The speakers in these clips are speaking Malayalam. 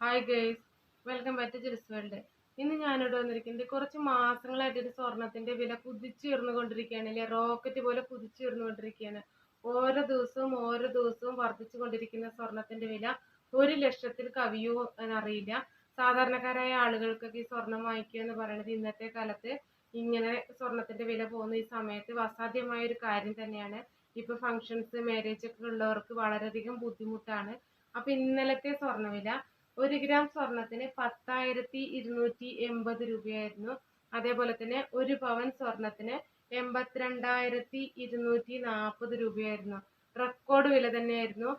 Hi guys welcome back to Jils world ഇന്ന് ഞാനിവിടെ വന്നിരിക്കുന്നത് കുറച്ച് മാസങ്ങളായിട്ട് ഒരു സ്വർണത്തിന്റെ വില കുതിച്ചുയർന്നുകൊണ്ടിരിക്കുകയാണ് അല്ലെ റോക്കറ്റ് പോലെ കുതിച്ചുയർന്നുകൊണ്ടിരിക്കുകയാണ്. ഓരോ ദിവസവും ഓരോ ദിവസവും വർദ്ധിച്ചു കൊണ്ടിരിക്കുന്ന സ്വർണത്തിന്റെ വില ഒരു ലക്ഷത്തിൽ കവിയോ എന്നറിയില്ല. സാധാരണക്കാരായ ആളുകൾക്കൊക്കെ ഈ സ്വർണം വാങ്ങിക്കുക എന്ന് പറയുന്നത് ഇന്നത്തെ കാലത്ത് ഇങ്ങനെ സ്വർണത്തിന്റെ വില പോകുന്ന ഈ സമയത്ത് അസാധ്യമായ ഒരു കാര്യം തന്നെയാണ്. ഇപ്പൊ ഫങ്ഷൻസ് മാരേജ് ഒക്കെ ഉള്ളവർക്ക് വളരെയധികം ബുദ്ധിമുട്ടാണ്. അപ്പൊ ഇന്നലത്തെ സ്വർണവില ഒരു ഗ്രാം സ്വർണത്തിന് പത്തായിരത്തി ഇരുന്നൂറ്റി എൺപത് രൂപയായിരുന്നു. അതേപോലെ തന്നെ ഒരു പവൻ സ്വർണത്തിന് എൺപത്തിരണ്ടായിരത്തി ഇരുന്നൂറ്റി നാൽപ്പത് രൂപയായിരുന്നു. റെക്കോർഡ് വില തന്നെയായിരുന്നു.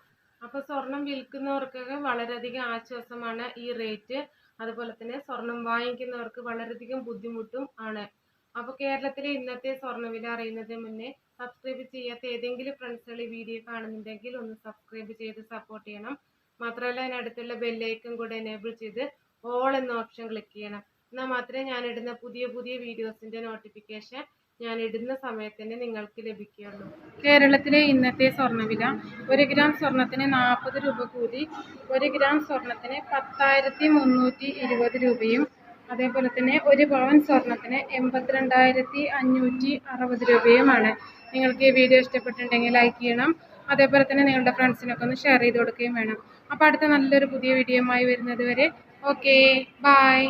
അപ്പൊ സ്വർണം വിൽക്കുന്നവർക്കൊക്കെ വളരെയധികം ആശ്വാസമാണ് ഈ റേറ്റ് അതുപോലെ തന്നെ സ്വർണം വാങ്ങിക്കുന്നവർക്ക് വളരെയധികം ബുദ്ധിമുട്ടും ആണ്. അപ്പൊ കേരളത്തിലെ ഇന്നത്തെ സ്വർണവില അറിയുന്നതിന് മുന്നേ സബ്സ്ക്രൈബ് ചെയ്യാത്ത ഏതെങ്കിലും ഫ്രണ്ട്സുകൾ ഈ വീഡിയോ കാണുന്നുണ്ടെങ്കിൽ ഒന്ന് സബ്സ്ക്രൈബ് ചെയ്ത് സപ്പോർട്ട് ചെയ്യണം. മാത്രമല്ല അതിനടുത്തുള്ള ബെല്ലൈക്കും കൂടെ എനേബിൾ ചെയ്ത് ഓൾ എന്ന ഓപ്ഷൻ ക്ലിക്ക് ചെയ്യണം. എന്നാൽ മാത്രമേ ഞാൻ ഇടുന്ന പുതിയ പുതിയ വീഡിയോസിന്റെ നോട്ടിഫിക്കേഷൻ ഞാൻ ഇടുന്ന സമയത്ത് തന്നെ നിങ്ങൾക്ക് ലഭിക്കുകയുള്ളൂ. കേരളത്തിലെ ഇന്നത്തെ സ്വർണവില ഒരു ഗ്രാം സ്വർണത്തിന് നാൽപ്പത് രൂപ കൂടി ഒരു ഗ്രാം സ്വർണത്തിന് പത്തായിരത്തി മുന്നൂറ്റി ഇരുപത് രൂപയും അതേപോലെ തന്നെ ഒരു പവൻ സ്വർണത്തിന് എൺപത്തിരണ്ടായിരത്തി അഞ്ഞൂറ്റി അറുപത് രൂപയുമാണ്. നിങ്ങൾക്ക് ഈ വീഡിയോ ഇഷ്ടപ്പെട്ടിട്ടുണ്ടെങ്കിൽ ലൈക്ക് ചെയ്യണം. അതേപോലെ തന്നെ നിങ്ങളുടെ ഫ്രണ്ട്സിനൊക്കെ ഒന്ന് ഷെയർ ചെയ്ത് കൊടുക്കുകയും വേണം. അപ്പോൾ അടുത്ത നല്ലൊരു പുതിയ വീഡിയോയുമായി വരുന്നത് വരെ. Okay bye